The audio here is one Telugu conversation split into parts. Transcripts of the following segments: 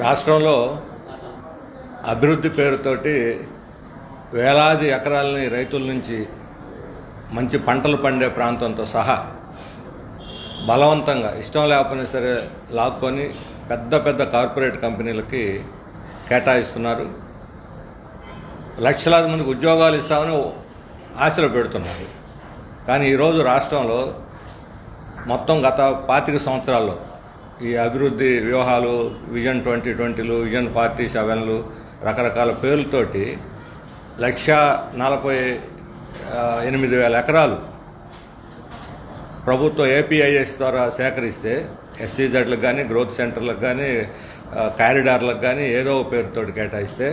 రాష్ట్రంలో అభివృద్ధి పేరుతోటి వేలాది ఎకరాలని రైతుల నుంచి మంచి పంటలు పండే ప్రాంతంతో సహా బలవంతంగా ఇష్టం లేకపోయినా సరే లాక్కొని పెద్ద పెద్ద కార్పొరేట్ కంపెనీలకి కేటాయిస్తున్నారు. లక్షలాది మందికి ఉద్యోగాలు ఇస్తామని ఆశలు పెడుతున్నారు. కానీ ఈరోజు రాష్ట్రంలో మొత్తం గత పాతిక సంవత్సరాల్లో ఈ అభివృద్ధి వ్యూహాలు విజన్ ట్వంటీ ట్వంటీలు విజన్ ఫార్టీ సెవెన్లు రకరకాల పేర్లతోటి లక్ష నలభై ఎనిమిది వేల ఎకరాలు ప్రభుత్వం ఏపీఐఎస్ ద్వారా సేకరిస్తే ఎస్సీజెడ్లకు కానీ గ్రోత్ సెంటర్లకు కానీ కారిడార్లకు కానీ ఏదో ఒక పేరుతోటి కేటాయిస్తే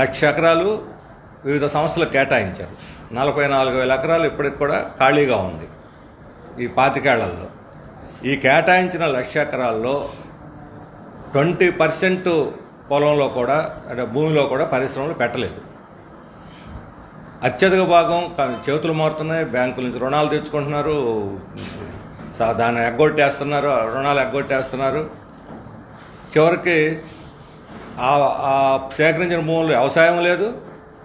లక్ష ఎకరాలు వివిధ సంస్థలకు కేటాయించారు. నలభై నాలుగు వేల ఎకరాలు ఇప్పటికి కూడా ఖాళీగా ఉంది ఈ పాతికేళ్ళలో. ఈ కేటాయించిన లక్ష ఎకరాల్లో ట్వంటీ పర్సెంట్ పొలంలో కూడా అంటే భూమిలో కూడా పరిశ్రమలు పెట్టలేదు. అత్యధిక భాగం చేతులు మారుతున్నాయి బ్యాంకుల నుంచి రుణాలు తెచ్చుకుంటున్నారు దాన్ని ఎగ్గొట్టేస్తున్నారు ఆ రుణాలు ఎగ్గొట్టేస్తున్నారు. చివరికి ఆ ఆ సేకరించిన భూములు వ్యవసాయం లేదు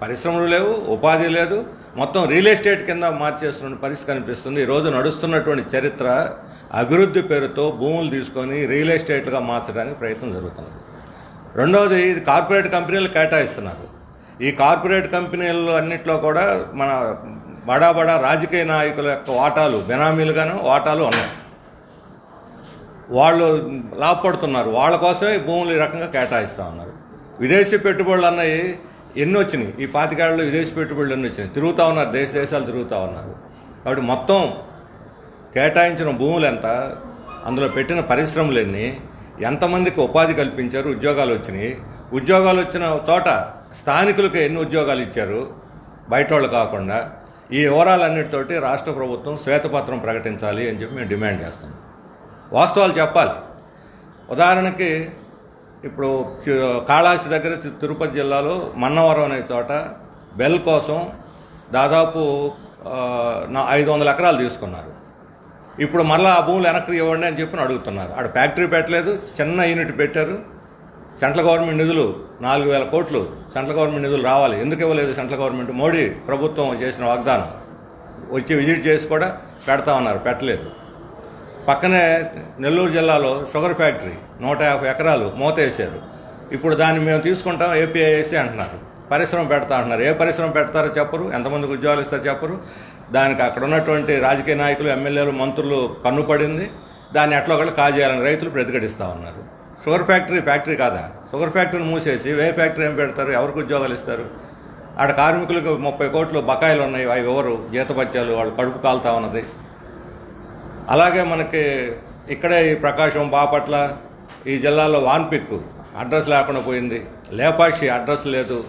పరిశ్రమలు లేవు ఉపాధి లేదు. మొత్తం రియల్ ఎస్టేట్ కింద మార్చేస్తున్న పరిస్థితి కనిపిస్తుంది. ఈరోజు నడుస్తున్నటువంటి చరిత్ర అభివృద్ధి పేరుతో భూములు తీసుకొని రియల్ ఎస్టేట్లుగా మార్చడానికి ప్రయత్నం జరుగుతుంది రెండవది కార్పొరేట్ కంపెనీలు కేటాయిస్తున్నారు. ఈ కార్పొరేట్ కంపెనీలు అన్నింటిలో కూడా మన బడా బడా రాజకీయ నాయకుల యొక్క వాటాలు బెనామీలుగాను వాటాలు ఉన్నాయి. వాళ్ళు లాభపడుతున్నారు. వాళ్ళ కోసమే భూములు ఈ రకంగా కేటాయిస్తూ ఉన్నారు. విదేశీ పెట్టుబడులు అన్నవి ఎన్ని వచ్చినాయి? ఈ పాతికేళ్ళలో విదేశీ పెట్టుబడులు ఎన్ని వచ్చినాయి? తిరుగుతూ ఉన్నారు. దేశ దేశాలు తిరుగుతూ ఉన్నారు. కాబట్టి మొత్తం కేటాయించిన భూములు ఎంత? అందులో పెట్టిన పరిశ్రమలు ఎన్ని ఎంతమందికి ఉపాధి కల్పించారు? ఉద్యోగాలు వచ్చినాయి. ఉద్యోగాలు వచ్చిన చోట స్థానికులకు ఎన్ని ఉద్యోగాలు ఇచ్చారు? బయట వాళ్ళు కాకుండా. ఈ వివరాలన్నిటితోటి రాష్ట్ర ప్రభుత్వం శ్వేతపత్రం ప్రకటించాలి అని చెప్పి మేము డిమాండ్ చేస్తున్నాం. వాస్తవాలు చెప్పాలి. ఉదాహరణకి ఇప్పుడు కాళాశి కాళాసి దగ్గర తిరుపతి జిల్లాలో మన్నవరం అనే చోట బెల్ కోసం దాదాపు నా ఐదు వందల ఎకరాలు తీసుకున్నారు. ఇప్పుడు మళ్ళీ ఆ భూములు వెనక్కి ఇవ్వండి అని చెప్పి అడుగుతున్నారు. ఆడ ఫ్యాక్టరీ పెట్టలేదు చిన్న యూనిట్ పెట్టారు. సెంట్రల్ గవర్నమెంట్ నిధులు నాలుగు వేల కోట్లు. సెంట్రల్ గవర్నమెంట్ నిధులు రావాలి. ఎందుకు ఇవ్వలేదు సెంట్రల్ గవర్నమెంట్? మోడీ ప్రభుత్వం చేసిన వాగ్దానం. వచ్చి విజిట్ చేసి కూడా పెడతా ఉన్నారు పెట్టలేదు. పక్కనే నెల్లూరు జిల్లాలో షుగర్ ఫ్యాక్టరీ నూట యాభై ఎకరాలు మూతేసారు ఇప్పుడు దాన్ని మేము తీసుకుంటాం ఏపీఐఎస్సీ అంటున్నారు. పరిశ్రమ పెడతా అంటున్నారు. ఏ పరిశ్రమ పెడతారో చెప్పరు. ఎంతమందికి ఉద్యోగాలు ఇస్తారో చెప్పరు. దానికి అక్కడ ఉన్నటువంటి రాజకీయ నాయకులు ఎమ్మెల్యేలు మంత్రులు కన్నుపడింది. దాన్ని ఎట్లా ఒకళ్ళు కాజేయాలని రైతులు ప్రతిఘటిస్తూ ఉన్నారు. షుగర్ ఫ్యాక్టరీ ఫ్యాక్టరీ కాదా? షుగర్ ఫ్యాక్టరీని మూసేసి వే ఫ్యాక్టరీ ఏం పెడతారు? ఎవరికి ఉద్యోగాలు ఇస్తారు? ఆడ కార్మికులకు ముప్పై కోట్లు బకాయిలు ఉన్నాయి. అవి ఎవరు? జీతపత్యాలు వాళ్ళు కడుపు కాలుతా ఉన్నది. అలాగే మనకి ఇక్కడే ఈ ప్రకాశం బాపట్ల ఈ జిల్లాలో వాన్పిక్ అడ్రస్ లేకుండా పోయింది. లేపాక్షి అడ్రస్ లేదు.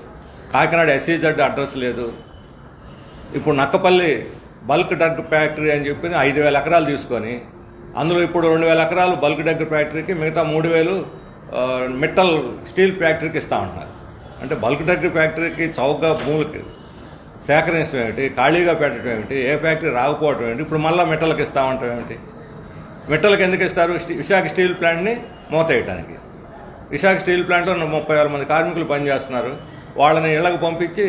కాకినాడ ఎస్సీజెడ్ అడ్రస్ లేదు. ఇప్పుడు నక్కపల్లి బల్క్ డ్రగ్ ఫ్యాక్టరీ అని చెప్పి ఐదు వేల ఎకరాలు తీసుకొని అందులో ఇప్పుడు రెండు వేల ఎకరాలు బల్క్ డ్రగ్ ఫ్యాక్టరీకి మిగతా మూడు వేలు మెటల్ స్టీల్ ఫ్యాక్టరీకి ఇస్తా ఉంటున్నారు. అంటే బల్క్ డ్రగ్ ఫ్యాక్టరీకి చౌకగా భూములకి సేకరించడం ఏమిటి ఖాళీగా పెట్టడం ఏమిటి ఏ ఫ్యాక్టరీ రాకపోవడం ఏమిటి ఇప్పుడు మళ్ళీ మిట్టలకు ఇస్తామంటాం ఏమిటి? మిట్టలకు ఎందుకు ఇస్తారు? విశాఖ స్టీల్ ప్లాంట్ని మూతేయటానికి విశాఖ స్టీల్ ప్లాంట్లో ముప్పై వేల మంది కార్మికులు పనిచేస్తున్నారు. వాళ్ళని ఇళ్ళకు పంపించి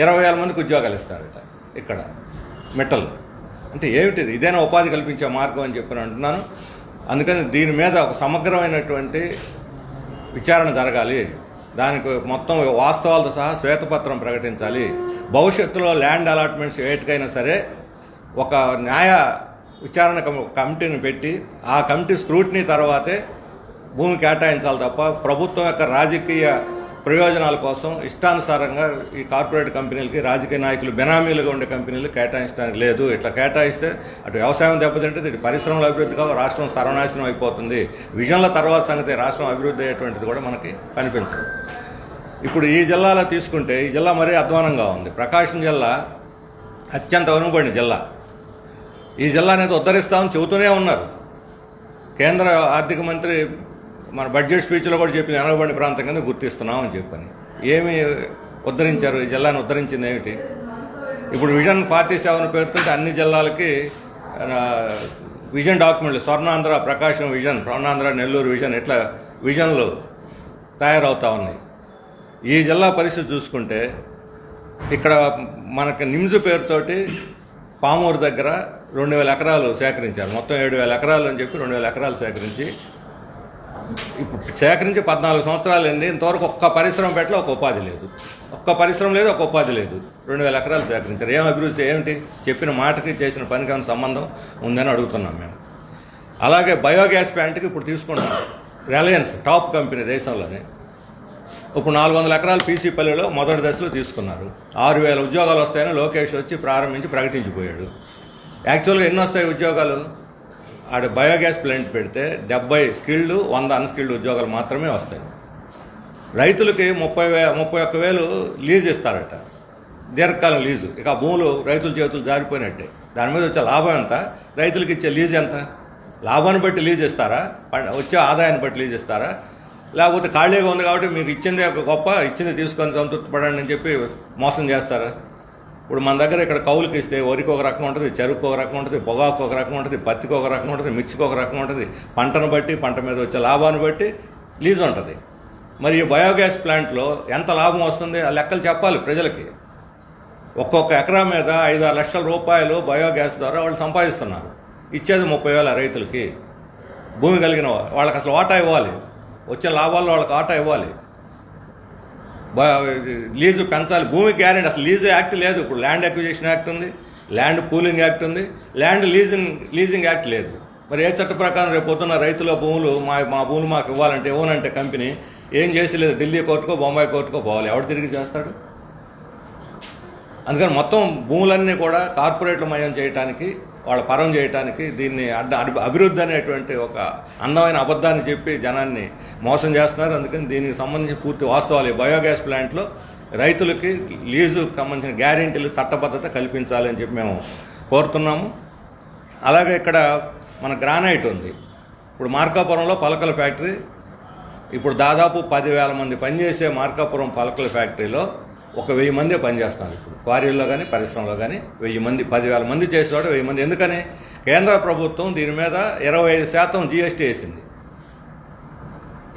ఇరవై వేల మందికి ఉద్యోగాలు ఇస్తారట ఇక్కడ మెటల్ అంటే ఏమిటిది? ఇదేనా ఉపాధి కల్పించే మార్గం అని చెప్పి అంటున్నాను. అందుకని దీని మీద ఒక సమగ్రమైనటువంటి విచారణ జరగాలి. దానికి మొత్తం వాస్తవాలతో సహా శ్వేతపత్రం ప్రకటించాలి. భవిష్యత్తులో ల్యాండ్ అలాట్మెంట్స్ వేటికైనా సరే ఒక న్యాయ విచారణ కమిటీని పెట్టి ఆ కమిటీ స్క్రూటినీ తర్వాతే భూమి కేటాయించాలి తప్ప ప్రభుత్వం యొక్క రాజకీయ ప్రయోజనాల కోసం ఇష్టానుసారంగా ఈ కార్పొరేట్ కంపెనీలకి రాజకీయ నాయకులు బెనామీలుగా ఉండే కంపెనీలు కేటాయించడానికి లేదు. ఇట్లా కేటాయిస్తే అటు వ్యవసాయం దెబ్బతింటుంది ఇటు పరిశ్రమల అభివృద్ధి కావు రాష్ట్రం సర్వనాశనం అయిపోతుంది. విజన్ల తర్వాత సంగతి రాష్ట్రం అభివృద్ధి అయ్యేటువంటిది కూడా మనకి కనిపించదు. ఇప్పుడు ఈ జిల్లాలో తీసుకుంటే ఈ జిల్లా మరీ అధ్వానంగా ఉంది. ప్రకాశం జిల్లా అత్యంత వెనుకబడిన జిల్లా. ఈ జిల్లా అనేది ఉద్ధరిస్తామని చెబుతూనే ఉన్నారు. కేంద్ర ఆర్థిక మంత్రి మన బడ్జెట్ స్పీచ్లో కూడా చెప్పిన వెనకబడిన ప్రాంతం కింద గుర్తిస్తున్నామని చెప్పని. ఏమి ఉద్ధరించారు? ఈ జిల్లాను ఉద్ధరించింది ఏమిటి? ఇప్పుడు విజన్ ఫార్టీ సెవెన్ పేరుతో అన్ని జిల్లాలకి విజన్ డాక్యుమెంట్లు స్వర్ణాంధ్ర ప్రకాశం విజన్ స్వర్ణాంధ్ర నెల్లూరు విజన్ ఇట్లా విజన్లు తయారవుతా ఉన్నాయి. ఈ జిల్లా పరిస్థితి చూసుకుంటే ఇక్కడ మనకి నిమ్స్ పేరుతోటి పామూరు దగ్గర రెండు వేల ఎకరాలు సేకరించారు. మొత్తం ఏడు వేల ఎకరాలు అని చెప్పి రెండు వేల ఎకరాలు సేకరించి ఇప్పుడు సేకరించి పద్నాలుగు సంవత్సరాలు అయింది ఇంతవరకు ఒక్క పరిశ్రమ పెట్టలే ఒక ఉపాధి లేదు. ఒక్క పరిశ్రమ లేదు ఒక ఉపాధి లేదు. రెండు వేల ఎకరాలు సేకరించారు. ఏం అభివృద్ధి ఏమిటి? చెప్పిన మాటకి చేసిన పనికి సంబంధం ఉందని అడుగుతున్నాం మేము. అలాగే బయోగ్యాస్ ప్లాంట్కి ఇప్పుడు తీసుకున్నాం. రిలయన్స్ టాప్ కంపెనీ దేశంలోనే. ఇప్పుడు నాలుగు వందల ఎకరాలు పీసీ పల్లెలో మొదటి దశలో తీసుకున్నారు. ఆరు వేల ఉద్యోగాలు వస్తాయని లోకేష్ వచ్చి ప్రారంభించి ప్రకటించిపోయాడు. యాక్చువల్గా ఎన్ని వస్తాయి ఉద్యోగాలు? ఆడ బయోగ్యాస్ ప్లాంట్ పెడితే డెబ్బై స్కిల్డ్ వంద అన్స్కిల్డ్ ఉద్యోగాలు మాత్రమే వస్తాయి. రైతులకి ముప్పై వే ముప్పై ఒక్క వేలు లీజ్ ఇస్తారట. దీర్ఘకాలం లీజు. ఇక ఆ భూములు రైతుల చేతులు జారిపోయినట్టే. దాని మీద వచ్చే లాభం ఎంత? రైతులకి ఇచ్చే లీజ్ ఎంత? లాభాన్ని బట్టి లీజ్ ఇస్తారా? వచ్చే ఆదాయాన్ని బట్టి లీజ్ ఇస్తారా? లేకపోతే ఖాళీగా ఉంది కాబట్టి మీకు ఇచ్చిందే ఒక గొప్ప ఇచ్చింది తీసుకొని సంతృప్తి పడండి అని చెప్పి మోసం చేస్తారా? ఇప్పుడు మన దగ్గర ఇక్కడ కౌలుకి ఇస్తే వరికి ఒక రకం ఉంటుంది చెరుకు ఒక రకం ఉంటుంది పొగాకు ఒక రకం ఉంటుంది పత్తికి ఒక రకం ఉంటుంది మిర్చికి ఒక రకం ఉంటుంది. పంటను బట్టి పంట మీద వచ్చే లాభాన్ని బట్టి లీజ్ ఉంటుంది. మరి ఈ బయోగ్యాస్ ప్లాంట్లో ఎంత లాభం వస్తుంది? ఆ లెక్కలు చెప్పాలి ప్రజలకి. ఒక్కొక్క ఎకరా మీద ఐదు ఆరు లక్షల రూపాయలు బయోగ్యాస్ ద్వారా వాళ్ళు సంపాదిస్తున్నారు. ఇచ్చేది ముప్పై వేల రైతులకి. భూమి కలిగిన వాళ్ళకి అసలు వాటా ఇవ్వాలి. వచ్చే లాభాల్లో వాళ్ళకి వాటా ఇవ్వాలి. లీజు పెంచాలి. భూమి గ్యారెంటీ. అసలు లీజు యాక్ట్ లేదు. ఇప్పుడు ల్యాండ్ అక్విజిషన్ యాక్ట్ ఉంది ల్యాండ్ పూలింగ్ యాక్ట్ ఉంది ల్యాండ్ లీజింగ్ లీజింగ్ యాక్ట్ లేదు. మరి ఏ చట్ట ప్రకారం రేపు పొద్దున్న రైతుల భూములు మా మా భూములు మాకు ఇవ్వాలంటే ఇవ్వనంటే కంపెనీ ఏం చేసి లేదు ఢిల్లీ కోర్టుకో బొంబాయి కోర్టుకో పోవాలి. ఎవడు తిరిగి చేస్తాడు? అందుకని మొత్తం భూములన్నీ కూడా కార్పొరేట్ల మయం చేయడానికి వాళ్ళ పరం చేయడానికి దీన్ని అడ్డ అభి- అభివృద్ధి అనేటువంటి ఒక అందమైన అబద్ధాన్ని చెప్పి జనాన్ని మోసం చేస్తున్నారు. అందుకని దీనికి సంబంధించి పూర్తి వాస్తవాలు. బయోగ్యాస్ ప్లాంట్లో రైతులకి లీజుకు సంబంధించిన గ్యారెంటీలు చట్టబద్ధత కల్పించాలని చెప్పి మేము కోరుతున్నాము. అలాగే ఇక్కడ మన గ్రానైట్ ఉంది. ఇప్పుడు మార్కాపురంలో పలకల ఫ్యాక్టరీ ఇప్పుడు దాదాపు పదివేల మంది పనిచేసే మార్కాపురం పలకల ఫ్యాక్టరీలో ఒక వెయ్యి మందే పనిచేస్తున్నారు ఇప్పుడు. క్వారీల్లో కానీ పరిశ్రమలో కానీ వెయ్యి మంది పదివేల మంది చేసేవాడు వెయ్యి మంది. ఎందుకని? కేంద్ర ప్రభుత్వం దీని మీద ఇరవై ఐదు శాతం జీఎస్టీ వేసింది.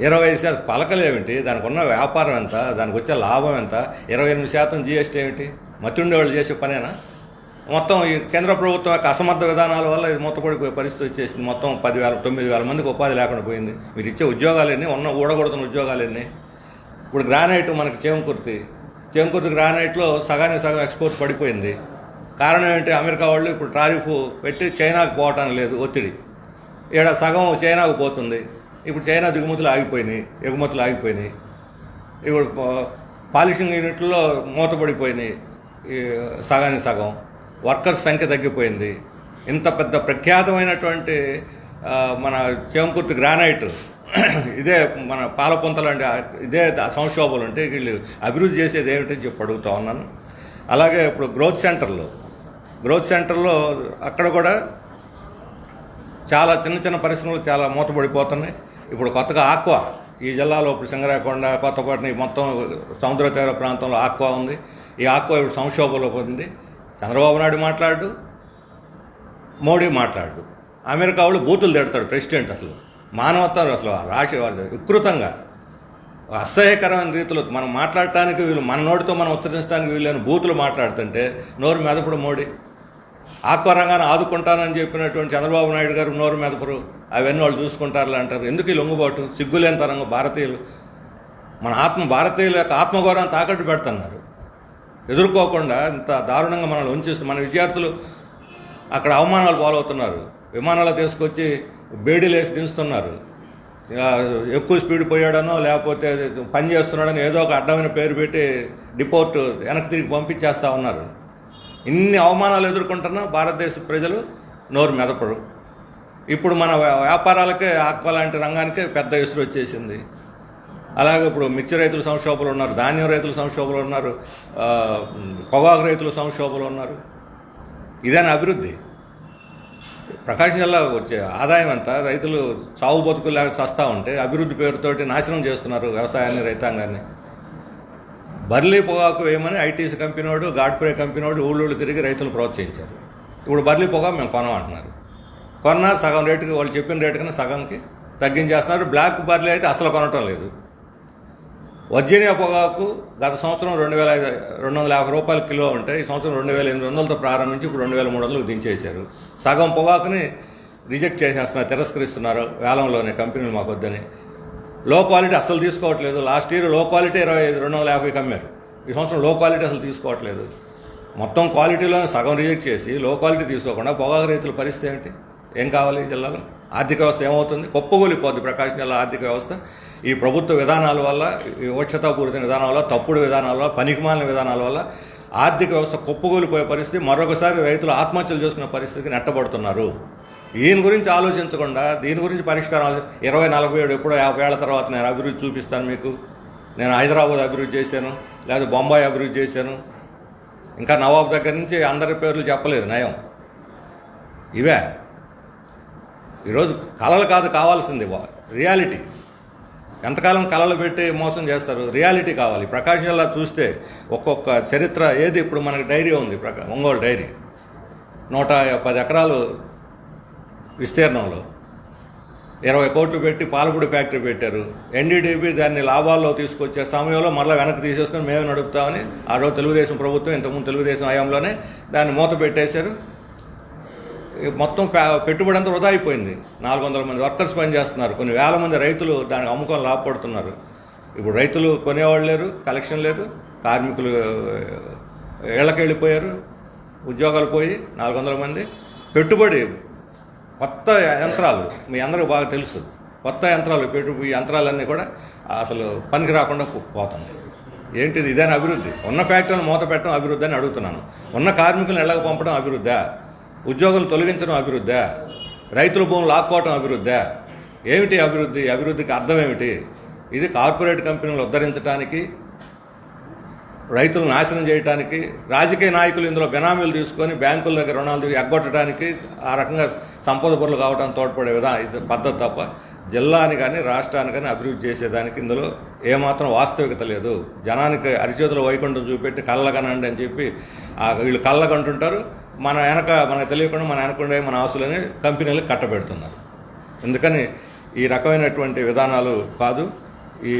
ఇరవై ఐదు శాతం పలకలు ఏమిటి దానికి ఉన్న వ్యాపారం ఎంత? దానికి వచ్చే లాభం ఎంత? ఇరవై ఎనిమిది శాతం జీఎస్టీ ఏమిటి? మతుండే వాళ్ళు చేసే పనేనా? మొత్తం ఈ కేంద్ర ప్రభుత్వం యొక్క అసమర్థ విధానాల వల్ల ఇది మూతపడిపోయే పరిస్థితి వచ్చేసింది. మొత్తం పదివేల తొమ్మిది వేల మందికి ఉపాధి లేకుండా పోయింది. మీరు ఇచ్చే ఉద్యోగాలన్నీ? ఉన్న ఊడగొడుతున్న ఉద్యోగాలన్నీ? ఇప్పుడు గ్రానైట్ మనకి చేమకుర్తి. చెంకుర్తి గ్రానైట్లో సగానికి సగం ఎక్స్పోర్ట్ పడిపోయింది. కారణం ఏంటి? అమెరికా వాళ్ళు ఇప్పుడు టారిఫ్ పెట్టి చైనాకు పోవటం లేదు ఒత్తిడి. ఇక్కడ సగం చైనాకు పోతుంది. ఇప్పుడు చైనా దిగుమతులు ఆగిపోయినాయి ఎగుమతులు ఆగిపోయినాయి. ఇప్పుడు పాలిషింగ్ యూనిట్లో మూతపడిపోయినాయి ఈ సగానికి సగం. వర్కర్స్ సంఖ్య తగ్గిపోయింది. ఇంత పెద్ద ప్రఖ్యాతమైనటువంటి మన చేంకుర్తి గ్రానైట్ ఇదే మన పాలపుంతలు అంటే ఇదే సంక్షోభాలు అంటే వీళ్ళు అభివృద్ధి చేసేది ఏమిటని చెప్పి అడుగుతా ఉన్నాను. అలాగే ఇప్పుడు గ్రోత్ సెంటర్లో. గ్రోత్ సెంటర్లో అక్కడ కూడా చాలా చిన్న చిన్న పరిశ్రమలు చాలా మూతపడిపోతున్నాయి. ఇప్పుడు కొత్తగా ఆక్వా ఈ జిల్లాలో ఇప్పుడు సింగరాకొండ కొత్తపట్నం మొత్తం సముద్ర తీర ప్రాంతంలో ఆక్వా ఉంది. ఈ ఆక్వా ఇప్పుడు సంక్షోభంలో పోతుంది చంద్రబాబు నాయుడు మాట్లాడు మోడీ మాట్లాడు. అమెరికా వాళ్ళు బూతులు తిడతాడు ప్రెసిడెంట్ అసలు. మానవత్వం అసలు రాసి వికృతంగా అసహ్యకరమైన రీతిలో మనం మాట్లాడటానికి వీళ్ళు మన నోటితో మనం ఉచ్చరించడానికి వీళ్ళని బూతులు మాట్లాడుతుంటే నోరు మెదపుడు మోడీ. ఆక్వా ఆదుకుంటానని చెప్పినటువంటి చంద్రబాబు నాయుడు గారు నోరు మెదపరు అవన్నీ వాళ్ళు చూసుకుంటారులే అంటారు. ఎందుకు ఈ లొంగుబాటు? సిగ్గులేని తరంగా భారతీయులు. మన ఆత్మ భారతీయుల యొక్క ఆత్మగౌరవాన్ని తాకట్టు పెడుతున్నారు. ఎదుర్కోకుండా ఇంత దారుణంగా మనల్ని ఉంచేస్తూ మన విద్యార్థులు అక్కడ అవమానాలు పాలవుతున్నారు. విమానాలు తీసుకొచ్చి బేడీలు వేసి దించుతున్నారు. ఎక్కువ స్పీడ్ పోయాడనో లేకపోతే పని చేస్తున్నాడని ఏదో ఒక అడ్డమైన పేరు పెట్టి డిపోర్ట్ వెనక్కి తిరిగి పంపించేస్తా ఉన్నారు. ఇన్ని అవమానాలు ఎదుర్కొంటున్నా భారతదేశ ప్రజలు నోరు మెదపడు ఇప్పుడు మన వ్యా- వ్యాపారాలకే ఆక్వా లాంటి రంగానికే పెద్ద ఇసురు వచ్చేసింది. అలాగే ఇప్పుడు మిర్చి రైతులు సంక్షోభంలో ఉన్నారు ధాన్యం రైతులు సంక్షోభంలో ఉన్నారు పొగాకు రైతులు సంక్షోభంలో ఉన్నారు. ఇదేనా అభివృద్ధి? ప్రకాశం జిల్లా వచ్చే ఆదాయం అంతా రైతులు చావు బతుకు లేక చస్తూ ఉంటే అభివృద్ధి పేరుతోటి నాశనం చేస్తున్నారు వ్యవసాయాన్ని రైతాంగాన్ని. బర్లీ పొగాకు వేయమని ఐటీసీ కంపెనీ వాడు గాడ్ఫ్రే కంపెనీ వాడు ఊళ్ళోళ్ళు తిరిగి రైతులు ప్రోత్సహించారు. ఇప్పుడు బర్లీ పొగాకు మేము కొనమంటున్నారు కొన్నా సగం రేటుకి వాళ్ళు చెప్పిన రేటు కన్నా సగంకి తగ్గించేస్తున్నారు. బ్లాక్ బర్లీ అయితే అసలు కొనటం లేదు. వర్జీనియా పొగాకు గత సంవత్సరం రెండు వేల రెండు వందల యాభై రూపాయల కిలో ఉంటే ఈ సంవత్సరం రెండు వేల ఎనిమిది వందలతో ప్రారంభించి ఇప్పుడు రెండు వేల మూడు వందలకు దించేశారు. సగం పొగాకుని రిజెక్ట్ చేసేస్తున్నారు తిరస్కరిస్తున్నారు వేలంలోనే కంపెనీలు మాకు వద్దని లో క్వాలిటీ అసలు తీసుకోవట్లేదు. లాస్ట్ ఇయర్లో క్వాలిటీ ఇరవై రెండు వందల యాభైకి అమ్మారు. ఈ సంవత్సరం లో క్వాలిటీ అసలు తీసుకోవట్లేదు. మొత్తం క్వాలిటీలోనే సగం రిజెక్ట్ చేసి లో క్వాలిటీ తీసుకోకుండా పొగాకు రైతుల పరిస్థితి ఏంటి? ఏం కావాలి జిల్లాలో? ఆర్థిక వ్యవస్థ ఏమవుతుంది? కుప్పగూలిపోద్ది ప్రకాశం జిల్లా ఆర్థిక వ్యవస్థ. ఈ ప్రభుత్వ విధానాల వల్ల ఈ వివక్షతాపూరిత విధానాల వల్ల తప్పుడు విధానాల వల్ల పనికిమాలిన విధానాల వల్ల ఆర్థిక వ్యవస్థ కుప్పగోలిపోయే పరిస్థితి మరొకసారి రైతులు ఆత్మహత్యలు చేసుకునే పరిస్థితికి నెట్టబడుతున్నారు. దీని గురించి ఆలోచించకుండా దీని గురించి పరిష్కారం ఇరవై నలభై ఏడు ఎప్పుడో యాభై ఏళ్ళ తర్వాత నేను అభివృద్ధి చూపిస్తాను మీకు. నేను హైదరాబాద్ అభివృద్ధి చేశాను లేదా బొంబాయి అభివృద్ధి చేశాను. ఇంకా నవాబ్ దగ్గర నుంచి అందరి పేర్లు చెప్పలేదు నయం. ఇవే. ఈరోజు కళలు కాదు కావాల్సింది రియాలిటీ. ఎంతకాలం కళలు పెట్టి మోసం చేస్తారు? రియాలిటీ కావాలి. ప్రకాశం జిల్లా చూస్తే ఒక్కొక్క చరిత్ర ఏది? ఇప్పుడు మనకి డైరీ ఉంది. ప్రకా ఒంగోలు డైరీ. నూట పది ఎకరాలు విస్తీర్ణంలో. ఇరవై కోట్లు పెట్టి పాలపూడి ఫ్యాక్టరీ పెట్టారు. ఎన్డీడీపీ దాన్ని లాభాల్లో తీసుకొచ్చే సమయంలో మళ్ళీ వెనక్కి తీసేసుకొని మేమే నడుపుతామని ఆ రోజు తెలుగుదేశం ప్రభుత్వం ఇంతకుముందు తెలుగుదేశం హయాంలోనే దాన్ని మూత పెట్టేశారు మొత్తం పే- పెట్టుబడి అంతా వృధా అయిపోయింది. నాలుగు వందల మంది వర్కర్స్ పనిచేస్తున్నారు. కొన్ని వేల మంది రైతులు దానికి అమ్ముకొని లాభపడుతున్నారు. ఇప్పుడు రైతులు కొనేవాళ్ళు లేరు కలెక్షన్ లేదు కార్మికులు ఇళ్ళకి వెళ్ళిపోయారు ఉద్యోగాలు పోయి నాలుగు వందల మంది. పెట్టుబడి కొత్త యంత్రాలు మీ అందరికీ బాగా తెలుసు. కొత్త యంత్రాలు పెట్టు ఈ యంత్రాలన్నీ కూడా అసలు పనికి రాకుండా పోతుంది. ఏంటిది? ఇదేనా అభివృద్ధి? ఉన్న ఫ్యాక్టరీని మూత పెట్టడం అభివృద్ధి అని అడుగుతున్నాను. ఉన్న కార్మికులను ఇళ్ళకి పంపడం అభివృద్ధా? ఉద్యోగం తొలగించడం అభివృద్ధా రైతుల భూములు లాక్కోవటం అభివృద్ధా. ఏమిటి అభివృద్ధి? అభివృద్ధికి అర్థం ఏమిటి? ఇది కార్పొరేట్ కంపెనీలు ఉద్ధరించడానికి రైతులు నాశనం చేయడానికి రాజకీయ నాయకులు ఇందులో బెనామీలు తీసుకొని బ్యాంకుల దగ్గర రుణాలు ఎగ్గొట్టడానికి ఆ రకంగా సంపద పొరలు కావడానికి తోడ్పడే విధానం ఇది పద్ధతి తప్ప. జిల్లాని కానీ రాష్ట్రాన్ని కానీ అభివృద్ధి చేసేదానికి ఇందులో ఏమాత్రం వాస్తవికత లేదు. జనానికి అరిచేతుల వైకుంఠం చూపెట్టి కళ్ళగనండి అని చెప్పి వీళ్ళు కళ్ళగంటుంటారు. మన వెనక మనకు తెలియకుండా మన వెనకుండా మన ఆస్తులని కంపెనీలకు కట్టబెడుతున్నారు. అందుకని ఈ రకమైనటువంటి విధానాలు కాదు. ఈ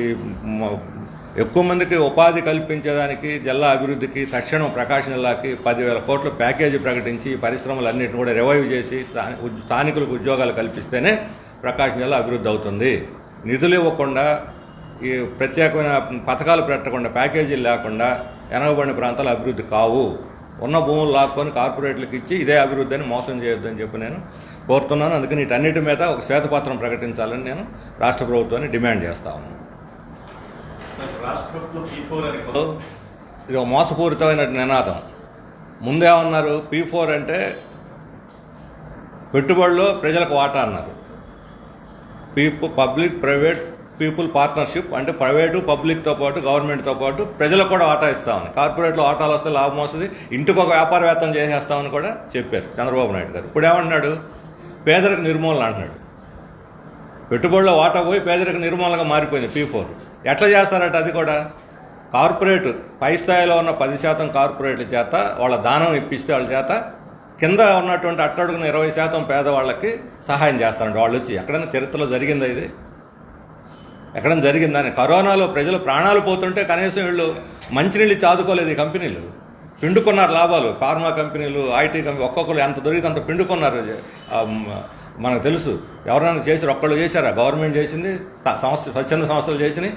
ఎక్కువ మందికి ఉపాధి కల్పించేదానికి జిల్లా అభివృద్ధికి తక్షణం ప్రకాశం జిల్లాకి పదివేల కోట్ల ప్యాకేజీ ప్రకటించి ఈ పరిశ్రమలన్నింటిని కూడా రివైవ్ చేసి స్థానికులకు ఉద్యోగాలు కల్పిస్తేనే ప్రకాశం జిల్లా అభివృద్ధి అవుతుంది. నిధులు ఇవ్వకుండా ఈ ప్రత్యేకమైన పథకాలు పెట్టకుండా ప్యాకేజీలు లేకుండా వెనకబడిన ప్రాంతాలు అభివృద్ధి కావు. ఉన్న భూములు లాక్కొని కార్పొరేట్లకు ఇచ్చి ఇదే అభివృద్ధి అని మోసం చేయొద్దని చెప్పి నేను కోరుతున్నాను. అందుకని వీటన్నిటి మీద ఒక శ్వేతపత్రం ప్రకటించాలని నేను రాష్ట్ర ప్రభుత్వాన్ని డిమాండ్ చేస్తా ఉన్నాను. ఇది ఒక మోసపూరితమైన నినాదం. ముందేమన్నారు? పీ ఫోర్ అంటే పెట్టుబడిలో ప్రజలకు వాటా అన్నారు. People public private people partnership అంటే ప్రైవేటు పబ్లిక్తో పాటు గవర్నమెంట్తో పాటు ప్రజలకు కూడా ఆటా ఇస్తామని కార్పొరేట్లో ఆటాలు వస్తే లాభం వస్తుంది. ఇంటికి ఒక వ్యాపారవేత్తం చేసేస్తామని కూడా చెప్పారు చంద్రబాబు నాయుడు గారు. ఇప్పుడు ఏమంటున్నాడు? పేదరిక నిర్మూలన అంటున్నాడు. పెట్టుబడుల వాటా పోయి పేదరిక నిర్మూలనగా మారిపోయింది పీ ఫోర్ ఎట్లా చేస్తారట అది కూడా? కార్పొరేట్ పై స్థాయిలో ఉన్న పది శాతం కార్పొరేట్ల చేత వాళ్ళ దానం ఇప్పిస్తే వాళ్ళ చేత కింద ఉన్నటువంటి అట్టడుగున ఇరవై శాతం పేదవాళ్ళకి సహాయం చేస్తారండి వాళ్ళు వచ్చి. ఎక్కడైనా చరిత్రలో జరిగిందా ఇది? ఎక్కడైనా జరిగిందని కరోనాలో ప్రజలు ప్రాణాలు పోతుంటే కనీసం వీళ్ళు మంచినీళ్ళు చాదుకోలేదు ఈ కంపెనీలు. పిండుకున్నారు లాభాలు. ఫార్మా కంపెనీలు ఐటీ కంపెనీ ఒక్కొక్కరు ఎంత దొరికితే అంత పిండుకున్నారు. మనకు తెలుసు. ఎవరైనా చేశారు ఒక్కళ్ళు చేశారా? గవర్నమెంట్ చేసింది సంస్థ స్వచ్ఛంద సంస్థలు చేసినాయి.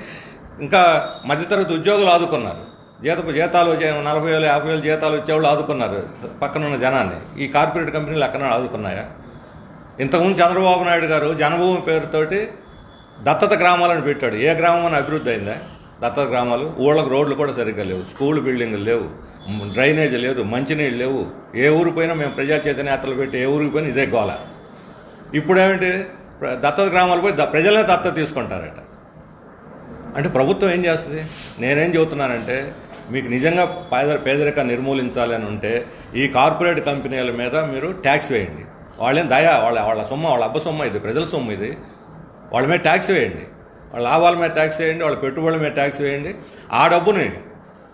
ఇంకా మధ్యతరగతి ఉద్యోగులు ఆదుకున్నారు. జీతపు జీతాలు వచ్చే నలభై వేలు యాభై వేలు జీతాలు వచ్చేవాళ్ళు ఆదుకున్నారు. పక్కన ఉన్న జనాన్ని. ఈ కార్పొరేట్ కంపెనీలు అక్కడ ఆదుకున్నాయా? ఇంతకుముందు చంద్రబాబు నాయుడు గారు జనభూమి పేరుతోటి దత్తత గ్రామాలను పెట్టాడు. ఏ గ్రామం అని అభివృద్ధి అయిందా? దత్తత గ్రామాలు. ఊళ్ళకు రోడ్లు కూడా సరిగ్గా లేవు. స్కూల్ బిల్డింగ్లు లేవు. డ్రైనేజ్ లేదు. మంచినీళ్ళు లేవు. ఏ ఊరికి పోయినా మేము ప్రజా చైతన్యాత్రలు పెట్టి ఏ ఊరికి పోయినా ఇదే గోల. ఇప్పుడు ఏమిటి దత్తత గ్రామాలు పోయి ప్రజలే ప్రజలనే దత్తత తీసుకుంటారట. అంటే ప్రభుత్వం ఏం చేస్తుంది? నేనేం చెబుతున్నానంటే మీకు నిజంగా పేద పేదరిక నిర్మూలించాలి అని ఉంటే ఈ కార్పొరేట్ కంపెనీల మీద మీరు ట్యాక్స్ వేయండి. వాళ్ళేం దయా వాళ్ళ వాళ్ళ సొమ్ము వాళ్ళ అబ్బ సొమ్ము ఇది ప్రజల సొమ్ము ఇది. వాళ్ళ మీద ట్యాక్స్ వేయండి. వాళ్ళ లాభాల మీద ట్యాక్స్ వేయండి వాళ్ళ పెట్టుబడుల మీద ట్యాక్స్ వేయండి. ఆ డబ్బుని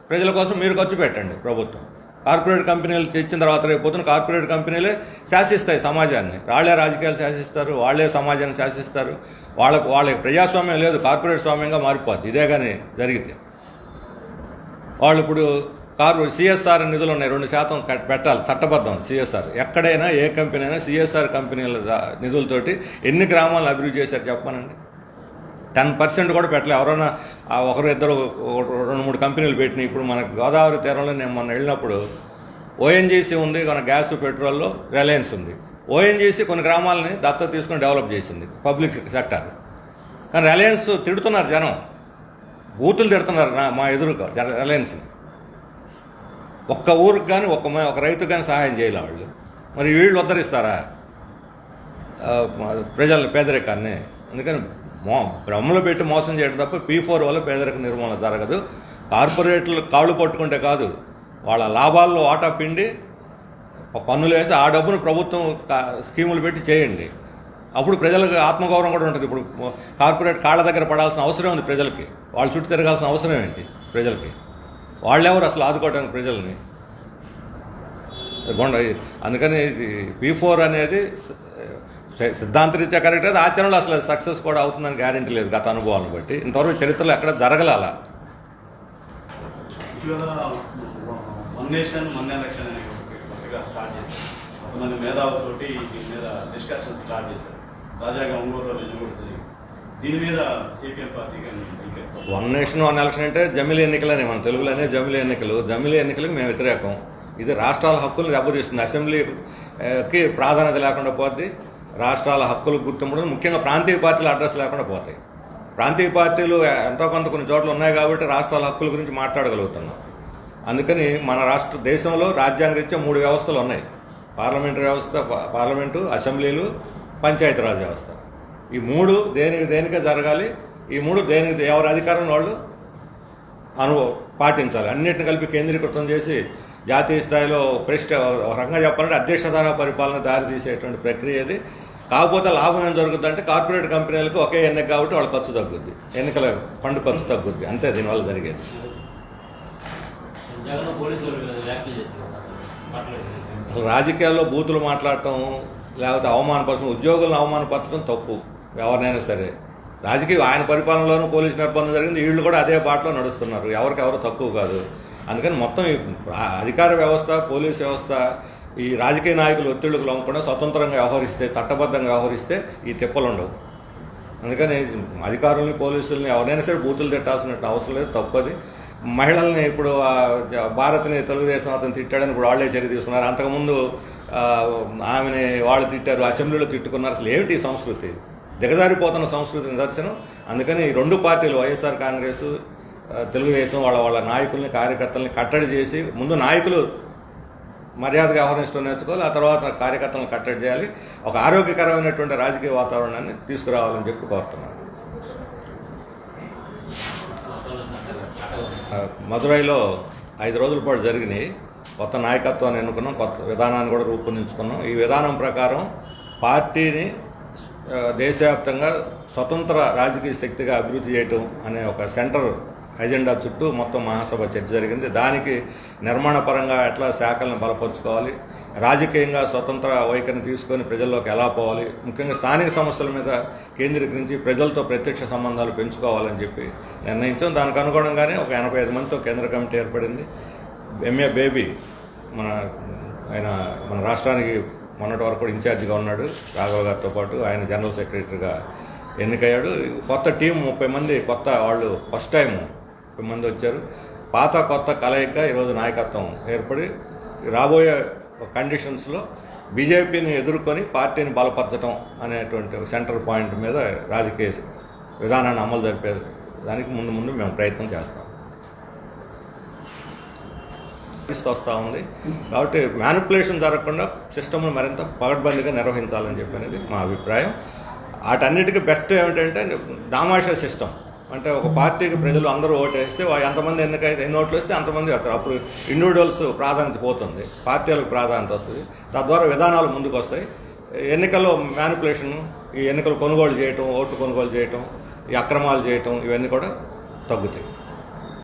ప్రజల కోసం మీరు ఖర్చు పెట్టండి ప్రభుత్వం. కార్పొరేట్ కంపెనీలు తెచ్చిన తర్వాత రేపు పొద్దున కార్పొరేట్ కంపెనీలే శాసిస్తాయి సమాజాన్ని. వాళ్ళే రాజకీయాలు శాసిస్తారు వాళ్ళే సమాజాన్ని శాసిస్తారు. వాళ్ళకు వాళ్ళకి ప్రజాస్వామ్యం లేదు కార్పొరేట్ స్వామ్యంగా మారిపోద్ది. ఇదే కానీ జరిగితే. వాళ్ళు ఇప్పుడు కారు సిఎస్ఆర్ నిధులు ఉన్నాయి రెండు శాతం పెట్టాలి చట్టబద్ధం సిఎస్ఆర్ ఎక్కడైనా ఏ కంపెనీ అయినా సిఎస్ఆర్ కంపెనీల నిధులతోటి ఎన్ని గ్రామాలను అభివృద్ధి చేశారు చెప్పమనండి? టెన్ పర్సెంట్ కూడా పెట్టలే. ఎవరైనా ఒకరు ఇద్దరు ఒక- రెండు మూడు కంపెనీలు పెట్టినాయి. ఇప్పుడు మనకు గోదావరి తీరంలో నేను మొన్న వెళ్ళినప్పుడు ఓఎన్జీసీ ఉంది మన గ్యాస్ పెట్రోల్లో రిలయన్స్ ఉంది. ఓఎన్జీసీ కొన్ని గ్రామాలని దత్తత తీసుకొని డెవలప్ చేసింది పబ్లిక్ సెక్టర్. కానీ రిలయన్స్ తిడుతున్నారు జనం. బూతులు తిడుతున్నారు నా మా ఎదురుగా రిలయన్స్. రిలయన్స్ని ఒక్క ఊరికి కానీ ఒక్క ఒక రైతుకు కానీ సహాయం చేయాలి వాళ్ళు. మరి వీళ్ళు ఉద్ధరిస్తారా? ఆ, పేదరికాన్ని. అందుకని మో బ్రహ్మలు పెట్టి మోసం చేయడం తప్ప పీ ఫోర్ వల్ల పేదరిక నిర్మూలన జరగదు. కార్పొరేట్లు కాళ్ళు పట్టుకుంటే కాదు వాళ్ళ లాభాల్లో ఆటా పిండి పన్నులు వేసి ఆ డబ్బును ప్రభుత్వం కా- స్కీములు పెట్టి చేయండి. అప్పుడు ప్రజలకు ఆత్మగౌరవం కూడా ఉంటుంది. ఇప్పుడు కార్పొరేట్ కాళ్ళ దగ్గర పడాల్సిన అవసరం ఉంది ప్రజలకి. వాళ్ళు చుట్టూ తిరగాల్సిన అవసరం ఏంటి ప్రజలకి? వాళ్ళెవరు అసలు ఆదుకోవడానికి ప్రజల్ని? గొండ అందుకని పీ ఫోర్ అనేది సిద్ధాంతరీత్యా కరెక్ట్ అది ఆచరణలో అసలు సక్సెస్ కూడా అవుతుందని గ్యారెంటీ లేదు గత అనుభవాలను బట్టి. ఇంతవరకు చరిత్రలో ఎక్కడ జరగల అలా? One nation one election start చేశారు. కొంతమంది మేధావులతోటి దీని మీద డిస్కషన్ స్టార్ట్ చేశారు. తాజాగా ఒంగోలులో నిన్న కూడా జరిగింది. దీని మీద CPM party one nation one election అంటే జమిలీ ఎన్నికలని మన తెలుగులోనే జమిలీ ఎన్నికలు జమిలీ ఎన్నికలకు మేము వ్యతిరేకం. ఇది రాష్ట్రాల హక్కులను దెబ్బతీస్తుంది అసెంబ్లీకి ప్రాధాన్యత లేకుండా పోద్ది. రాష్ట్రాల హక్కులు గుర్తింపుడు ముఖ్యంగా ప్రాంతీయ పార్టీల అడ్రస్ లేకుండా పోతాయి. ప్రాంతీయ పార్టీలు ఎంతో కొంత కొన్ని చోట్ల ఉన్నాయి కాబట్టి రాష్ట్రాల హక్కుల గురించి మాట్లాడగలుగుతున్నాం. అందుకని మన రాష్ట్ర దేశంలో రాజ్యాంగ రీత్యా మూడు వ్యవస్థలు ఉన్నాయి. పార్లమెంటరీ వ్యవస్థ పార్లమెంటు అసెంబ్లీలు పంచాయతీరాజ్ వ్యవస్థ. ఈ మూడు దేనికి దేనికే జరగాలి? ఈ మూడు దేనికి ఎవరి అధికారం వాళ్ళు అను పాటించాలి. అన్నిటిని కలిపి కేంద్రీకృతం చేసి జాతీయ స్థాయిలో ప్రెస్ట్ రకంగా చెప్పాలంటే అధ్యక్షధార పరిపాలన దారి తీసేటువంటి ప్రక్రియ ఇది. కాకపోతే లాభం ఏం జరుగుతుందంటే కార్పొరేట్ కంపెనీలకు ఒకే ఎన్నిక కాబట్టి వాళ్ళ ఖర్చు తగ్గుద్ది. ఎన్నికల ఫండ్ ఖర్చు తగ్గుద్ది. అంతే దీనివల్ల జరిగేది. రాజకీయాల్లో బూతులు మాట్లాడటం లేకపోతే అవమానపరచడం ఉద్యోగులను అవమానపరచడం తప్పు ఎవరినైనా సరే. రాజకీయ ఆయన పరిపాలనలోనూ పోలీసు నిర్బంధం జరిగింది వీళ్ళు కూడా అదే బాటలో నడుస్తున్నారు. ఎవరికి ఎవరు తక్కువ కాదు. అందుకని మొత్తం ఈ అధికార వ్యవస్థ పోలీస్ వ్యవస్థ ఈ రాజకీయ నాయకులు ఒత్తిళ్ళకు లొంగకుండా స్వతంత్రంగా వ్యవహరిస్తే చట్టబద్ధంగా వ్యవహరిస్తే ఈ తిప్పలు ఉండవు. అందుకని అధికారుల్ని పోలీసుల్ని ఎవరైనా సరే బూతులు తిట్టాల్సిన అవసరం లేదు తప్పది మహిళల్ని ఇప్పుడు ఆ, జ- భారత్ని తెలుగుదేశం అతను తిట్టాడని ఇప్పుడు వాళ్ళే చర్య తీసుకున్నారు. అంతకుముందు ఆమెని వాళ్ళు తిట్టారు అసెంబ్లీలో తిట్టుకున్నారు. అసలు ఏమిటి సంస్కృతి? దిగజారిపోతున్న సంస్కృతి నిదర్శనం. అందుకని ఈ రెండు పార్టీలు వైఎస్ఆర్ కాంగ్రెస్ తెలుగుదేశం వాళ్ళ వాళ్ళ నాయకుల్ని కార్యకర్తల్ని కట్టడి చేసి ముందు నాయకులు మర్యాదగా వ్యవహరించడం నేర్చుకోవాలి ఆ తర్వాత కార్యకర్తలను కట్టడి చేయాలి. ఒక ఆరోగ్యకరమైనటువంటి రాజకీయ వాతావరణాన్ని తీసుకురావాలని చెప్పి కోరుతున్నాను. మదురైలో ఐదు రోజుల పాటు జరిగినాయి. కొత్త నాయకత్వాన్ని ఎన్నుకున్నాం కొత్త విధానాన్ని కూడా రూపొందించుకున్నాం. ఈ విధానం ప్రకారం పార్టీని దేశవ్యాప్తంగా స్వతంత్ర రాజకీయ శక్తిగా అభివృద్ధి చేయటం అనే ఒక సెంటర్ ఎజెండా చుట్టూ మొత్తం మహాసభ చర్చ జరిగింది. దానికి నిర్మాణపరంగా ఎట్లా శాఖలను బలపరుచుకోవాలి రాజకీయంగా స్వతంత్ర వైఖరిని తీసుకొని ప్రజల్లోకి ఎలా పోవాలి ముఖ్యంగా స్థానిక సమస్యల మీద కేంద్రీకరించి ప్రజలతో ప్రత్యక్ష సంబంధాలు పెంచుకోవాలని చెప్పి నిర్ణయించాం. దానికి అనుగుణంగానే ఒక ఎనభై ఐదు మందితో కేంద్ర కమిటీ ఏర్పడింది. ఎంఏ బేబీ మన ఆయన మన రాష్ట్రానికి మొన్నటి వరకు కూడా ఇన్ఛార్జిగా ఉన్నాడు. రాఘవ గారితో పాటు ఆయన జనరల్ సెక్రటరీగా ఎన్నికయ్యాడు. కొత్త టీం ముప్పై మంది కొత్త వాళ్ళు ఫస్ట్ టైం ముప్పై మంది వచ్చారు. పాత కొత్త కలయిక ఈరోజు నాయకత్వం ఏర్పడి రాబోయే కండిషన్స్లో బీజేపీని ఎదుర్కొని పార్టీని బలపరచడం అనేటువంటి సెంటర్ పాయింట్ మీద రాజకీయ విధానాన్ని అమలు జరిపే దానికి ముందు ముందు మేము ప్రయత్నం చేస్తాం పరిస్థితి వస్తూ ఉంది. కాబట్టి మ్యానిపులేషన్ జరగకుండా సిస్టమ్ను మరింత పగడ్బందీగా నిర్వహించాలని చెప్పి అనేది మా అభిప్రాయం. వాటన్నిటికీ బెస్ట్ ఏమిటంటే దామాషా సిస్టమ్ అంటే ఒక పార్టీకి ప్రజలు అందరూ ఓటు వేస్తే ఎంతమంది ఎన్నికైతే ఎన్ని ఓట్లు వస్తే అంతమంది వస్తారు అప్పుడు ఇండివిజువల్స్ ప్రాధాన్యత పోతుంది. పార్టీలకు ప్రాధాన్యత వస్తుంది. తద్వారా విధానాలు ముందుకు వస్తాయి. ఎన్నికల్లో మ్యానిపులేషన్ ఈ ఎన్నికలు కొనుగోలు చేయటం ఓట్లు కొనుగోలు చేయటం ఈ అక్రమాలు చేయటం ఇవన్నీ కూడా తగ్గుతాయి.